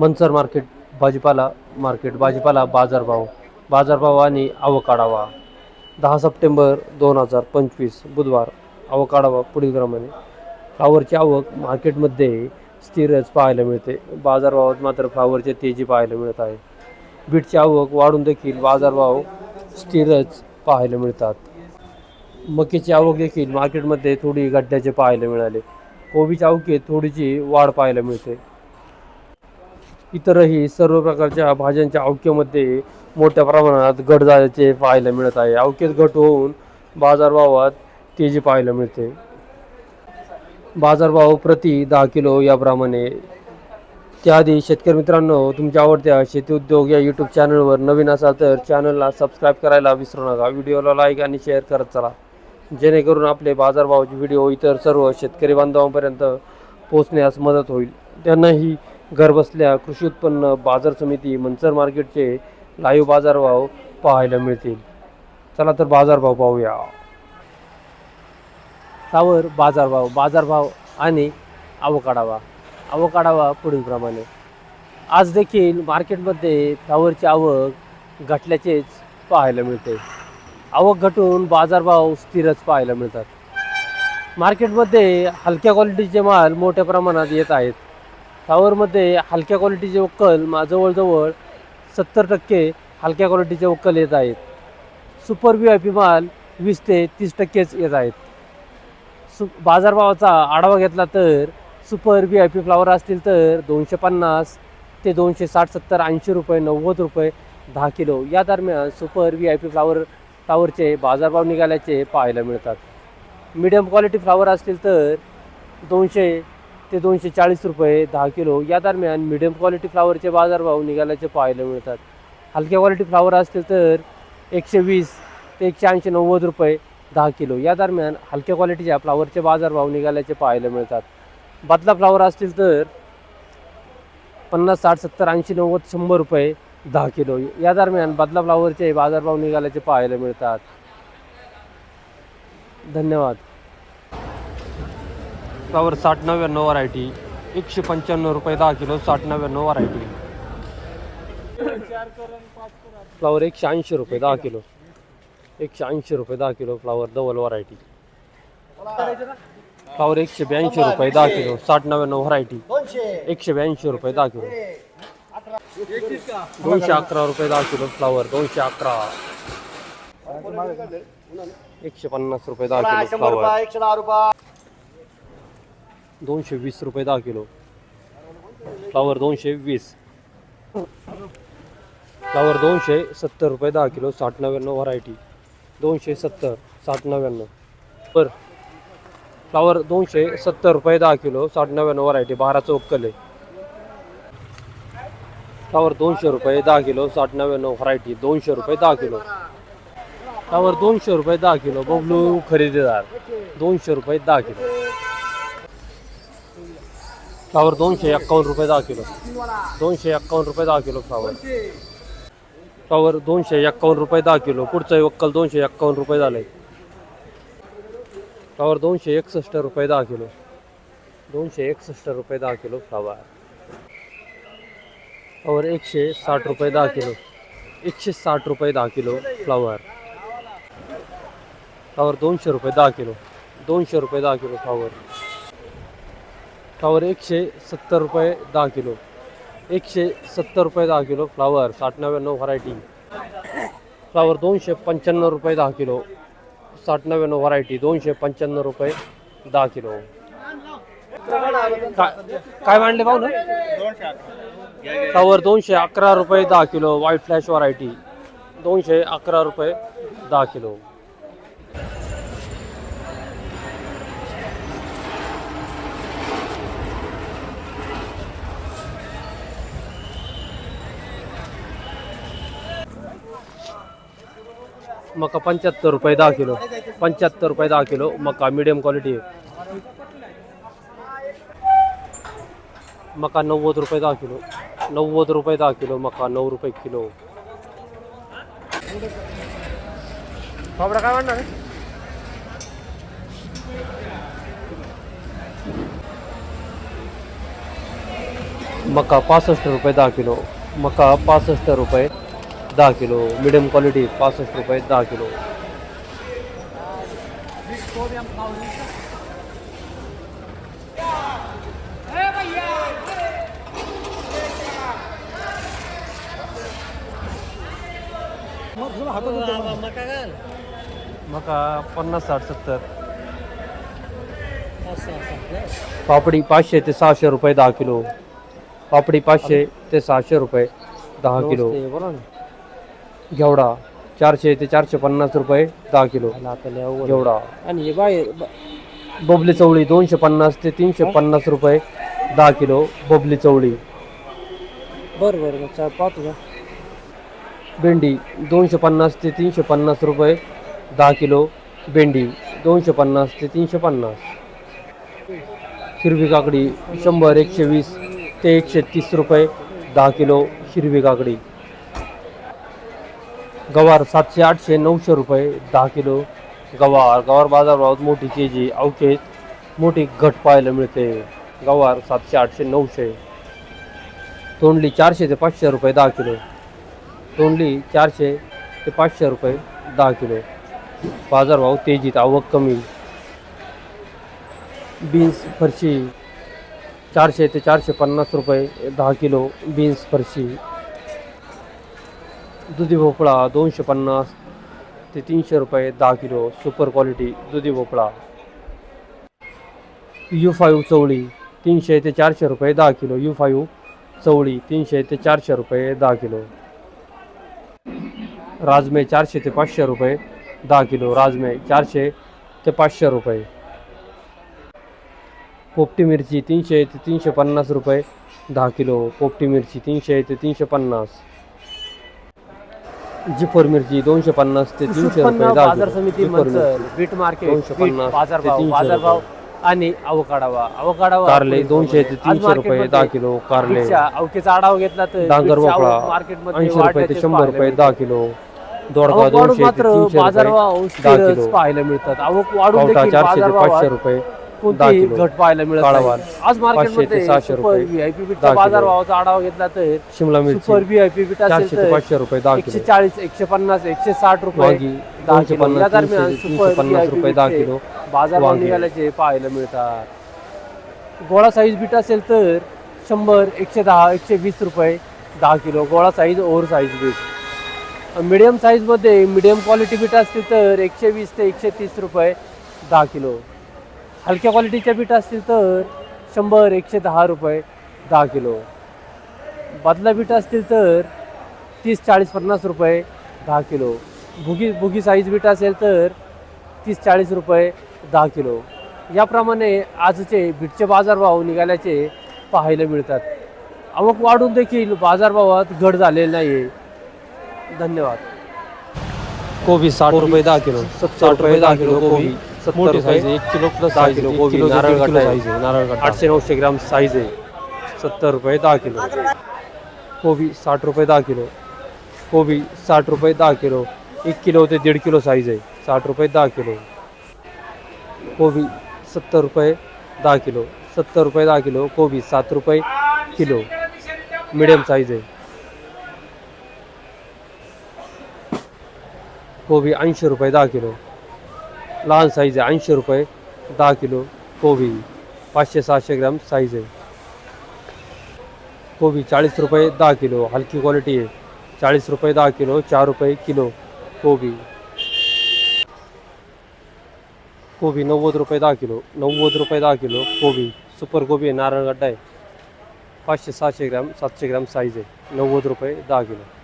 Mansar market भाजीपाला market भाजीपाला बाजारभाव बाजारभाव आणि आवक दहा सप्टेंबर दोन हजार पंचवीस बुधवार आवक आढावा पुढील क्रमाने. फ्लावरची आवक मार्केटमध्ये स्थिरच पाहायला मिळते. बाजारभावात मात्र फ्लावरचे तेजी पाहायला मिळत आहे. बीटची आवक वाढून देखील बाजारभाव स्थिरच पाहायला मिळतात. मकीची आवक देखील मार्केटमध्ये थोडी गड्ड्याचे पाहायला मिळाले. कोबीच्या आवकेत थोडीशी वाढ पाहायला मिळते. इतरही सर्व प्रकारच्या भाज्यांच्या अवक्यामध्ये मोठ्या प्रमाणात घट झाल्याचे पाहायला मिळत आहे. अवकेत घट होऊन बाजारभावात तेजी पाहायला मिळते. बाजारभाव प्रति दहा किलो याप्रमाणे. त्याआधी शेतकरी मित्रांनो तुमच्या आवडत्या शेती उद्योग या यूट्यूब चॅनलवर नवीन असाल तर चॅनलला सबस्क्राईब करायला विसरू नका. व्हिडिओला लाईक आणि शेअर करत चला. जेणेकरून आपले बाजारभावाचे व्हिडिओ इतर सर्व शेतकरी बांधवांपर्यंत पोहोचण्यास मदत होईल. त्यांनाही घरबसल्या कृषी उत्पन्न बाजार समिती मंचर मार्केटचे लाईव्ह बाजारभाव पाहायला मिळतील. चला तर बाजारभाव पाहूया. त्यावर बाजारभाव बाजारभाव आणि आवकाढावा आवकाढावा पुढीलप्रमाणे आज देखील मार्केटमध्ये फ्लावरची आवक घटल्याचेच पाहायला मिळते. आवक घटून बाजारभाव स्थिरच पाहायला मिळतात. मार्केटमध्ये हलक्या क्वालिटीचे माल मोठ्या प्रमाणात येत आहेत. फ्लावरमध्ये हलक्या क्वालिटीचे वक्कल माझवळजवळ सत्तर टक्के हलक्या क्वालिटीचे वक्कल येत आहेत. सुपर व्ही आय पी माल वीस ते तीस टक्केच येत आहेत. सु बाजारभावाचा आढावा घेतला तर super V I P flower असतील तर दोनशे पन्नास ते दोनशे साठ सत्तर ऐंशी रुपये नव्वद रुपये दहा किलो या दरम्यान super V I P flower फ्लावरचे बाजारभाव निघाल्याचे पाहायला मिळतात. मीडियम क्वालिटी फ्लावर असतील तर दोनशे ते दोनशे चाळीस रुपये दहा किलो. या दरम्यान मिडियम क्वालिटी फ्लावरचे बाजारभाव निघाल्याचे पाहायला मिळतात. हलक्या क्वालिटी फ्लावर असतील तर एकशे वीस ते एकशे ऐंशी नव्वद रुपये दहा किलो. या दरम्यान हलक्या क्वालिटीच्या फ्लावरचे बाजारभाव निघाल्याचे पाहायला मिळतात. बदला फ्लावर असतील तर पन्नास साठ सत्तर ऐंशी नव्वद शंभर रुपये दहा किलो. या दरम्यान बदला फ्लावरचे बाजारभाव निघाल्याचे पाहायला मिळतात. धन्यवाद. फ्लावर साठ नव्याण्णव व्हरायटी एकशे पंच्याण्णव रुपये दहा किलो साठ नव्याण्णव व्हरायटी. फ्लावर एकशे ऐंशी रुपये दहा किलो. एकशे ऐंशी रुपये दहा kilo flower double variety. Flower एकशे ब्याऐंशी रुपये दहा किलो साठ नव्याण्णव व्हरायटी. एकशे ब्याऐंशी रुपये दहा किलो. दोनशे अकरा रुपये दहा किलो फ्लावर दोनशे अकरा. एकशे पन्नास रुपये दहा किलो फ्लावर. एकशे दहा रुपये. दोनशे वीस रुपये दहा किलो. फ्लावर दोनशे वीस. फ्लावर दोनशे सत्तर रुपये दहा किलो साठ नव्याण्णव व्हरायटी दोनशे सत्तर साठ नव्याण्णव. बर. फ्लावर दोनशे सत्तर रुपये दहा किलो साठ नव्याण्णव व्हरायटी बारा चौकले फ्लावर दोनशे रुपये दहा किलो साठ नव्याण्णव व्हरायटी दोनशे रुपये दहा किलो. फ्लावर दोनशे रुपये दहा किलो बबलू खरेदीदार दोनशे रुपये दहा किलो. फ्लावर दोनशे एक्कावन्न रुपये दहा किलो दोनशे एक्कावन्न रुपये दहा किलो फ्लावर फ्लावर दोनशे एक्कावन्न रुपये दहा किलो पुढचं वक्कल दोनशे एक्कावन्न रुपये झालंय फ्लावर दोनशे एकसष्ट रुपये दहा किलो दोनशे एकसष्ट रुपये दहा किलो फ्लावर फ्लावर एकशे साठ रुपये दहा किलो एकशे साठ रुपये दहा किलो फ्लावर फ्लावर दोनशे रुपये दहा किलो दोनशे रुपये दहा किलो फ्लावर फ्लावर एकशे सत्तर रुपये दहा किलो. एकशे सत्तर रुपये दहा किलो फ्लावर साठ नव्याण्णव व्हरायटी. फ्लावर दोनशे पंच्याण्णव रुपये दहा किलो. साठ नव्याण्णव व्हरायटी दोनशे पंच्याण्णव रुपये दहा किलो. काय काय मांडले भाऊ ना? फ्लावर दोनशे अकरा रुपये दहा किलो व्हाईट फ्लॅश व्हरायटी दोनशे अकरा रुपये दहा किलो. मका पंच्याहत्तर रुपये दहा किलो. पंच्याहत्तर रुपये दहा किलो मका मीडियम क्वालिटी आहे. मका नव्वद रुपये दहा किलो. नव्वद रुपये दहा किलो मका नऊ रुपये किलो. काय म्हणणार? मका पासष्ट रुपये दहा किलो. मका पासष्ट रुपये. दहा किलो मिडियम क्वालिटी पासष्ट रुपये दहा किलो. मका पन्नास साठ सत्तर. पापडी पाचशे ते सहाशे रुपये दहा किलो. पापडी पाचशे ते सहाशे रुपये दहा किलो. घेवडा चारशे ते चारशे पन्नास रुपये दहा किलो. घेवडा. आणि हे बाहेर बबली चवळी दोनशे पन्नास ते तीनशे पन्नास रुपये दहा किलो बबली चवळी. बरं बरं बरं चाल पाहतो का भेंडी दोनशे पन्नास ते तीनशे पन्नास रुपये दहा किलो भेंडी दोनशे पन्नास ते तीनशे पन्नास. हिरवी काकडी शंभर एकशे वीस ते एकशे तीस रुपये दहा किलो हिरवी काकडी. गवार सातशे आठशे नऊशे रुपये दहा किलो गवार. गवार बाजारभावात मोठी तेजी अवकेत मोठी घट पाहायला मिळते. गवार सातशे आठशे नऊशे. तोंडली चारशे ते पाचशे रुपये दहा किलो. तोंडली चारशे ते पाचशे रुपये दहा किलो. बाजारभाव तेजीत आवक कमी. बीन्स फरशी चारशे ते चारशे पन्नास रुपये दहा किलो. बीन्स फरशी दुधी भोपळा दोनशे पन्नास ते तीनशे रुपये दहा किलो सुपर क्वालिटी दुधी भोपळा. यू फाईव्ह चवळी तीनशे ते चारशे रुपये दहा किलो यू फाईव्ह चवळी तीनशे ते चारशे रुपये दहा किलो. राजमे चारशे ते पाचशे रुपये दहा किलो राजमे चारशे ते पाचशे रुपये. पोपटी मिरची तीनशे ते तीनशे पन्नास रुपये दहा किलो पोपटी मिरची तीनशे ते तीनशे पन्नास. जिफोर मिरची दोनशे पन्नास ते तीनशे उत्पन्न रुपये दहा बाजार किलो समिती जिफोर मंचर मिरची बीट मार्केट दोनशे बीट पन्नास ते बाजारभाव तीनशे बाजारभाव रुपये. आणि अवकाडावा. अवकाडावा कारले दोनशे ते तीनशे रुपये दहा किलो कारले. अवकेचा आढावा घेतला तर डांगर आवक भोपळा मार्केटमध्ये ऐंशी रुपये ते शंभर पाहायला रुपये. दहा किलो. दोडका दोनशे ते मात्र तीनशे रुपये बाजारभाव दहा स्थिरच किलो. पाहायला मिळतात. आवक वाढून पावटा देखील चारशे ते पाचशे रुपये. कोणतीही घट पाहायला मिळत नाही. आज मार्केटमध्ये सुपर. व्हीआयपी बीटचा किलो. बाजारभावाचा आढावा घेतला तर शिमला सुपर व्हीआयपी बीट असेल तर पाचशे रुपये दहा एकशे चाळीस एकशे पन्नास एकशे साठ रुपये वांगी दहा दोनशे किलो. या पन्नास दरम्यान सुपर पन्नास रुपये दहा किलो वांगे. निघाल्याचे पाहायला मिळतात गोळा साईज बीट असेल तर शंभर एकशे दहा एकशे वीस रुपये दहा किलो गोळा size over size beet medium साईजमध्ये मिडियम क्वालिटी बीट असतील तर एकशे वीस ते एकशे तीस रुपये दहा किलो हलक्या क्वालिटीच्या बीट असतील तर शंभर एकशे दहा रुपये दहा किलो. बदला बीट असतील तर तीस चाळीस पन्नास रुपये दहा किलो. भुगी भुगी साईज बीट असेल तर तीस चाळीस रुपये दहा किलो. याप्रमाणे आजचे बीटचे बाजारभाव निघाल्याचे पाहायला मिळतात. आवक वाढून देखील बाजारभावात घट झालेली नाही आहे धन्यवाद. कोबी साठ रुपये दहा किलो. सत्तर रुपये दहा किलो कोबी. एक किलो प्लस किलो किलो नारळ नारळ. आठशे नऊशे ग्राम साईज आहे सत्तर रुपये दहा किलो। कोबी साठ रुपये दहा किलो कोबी साठ रुपये दहा किलो एक किलो ते दीड किलो साईज आहे साठ रुपये दहा किलो। कोबी सत्तर रुपये दहा किलो सत्तर रुपये दहा किलो कोबी सात रुपये किलो मिडियम साईज आहे। कोबी ऐंशी रुपये दहा किलो लहान साईज आहे ऐंशी रुपये दहा किलो कोबी पाचशे सहाशे ग्रॅम साईज आहे. कोबी चाळीस रुपये दहा किलो हलकी क्वालिटी आहे. चाळीस रुपये दहा किलो चार रुपये किलो कोबी. कोबी नव्वद रुपये दहा किलो नव्वद रुपये दहा किलो कोबी. सुपर कोबी आहे नारळ गड्डा आहे. पाचशे सहाशे ग्रॅम सातशे ग्रॅम साईज आहे. नव्वद रुपये दहा किलो.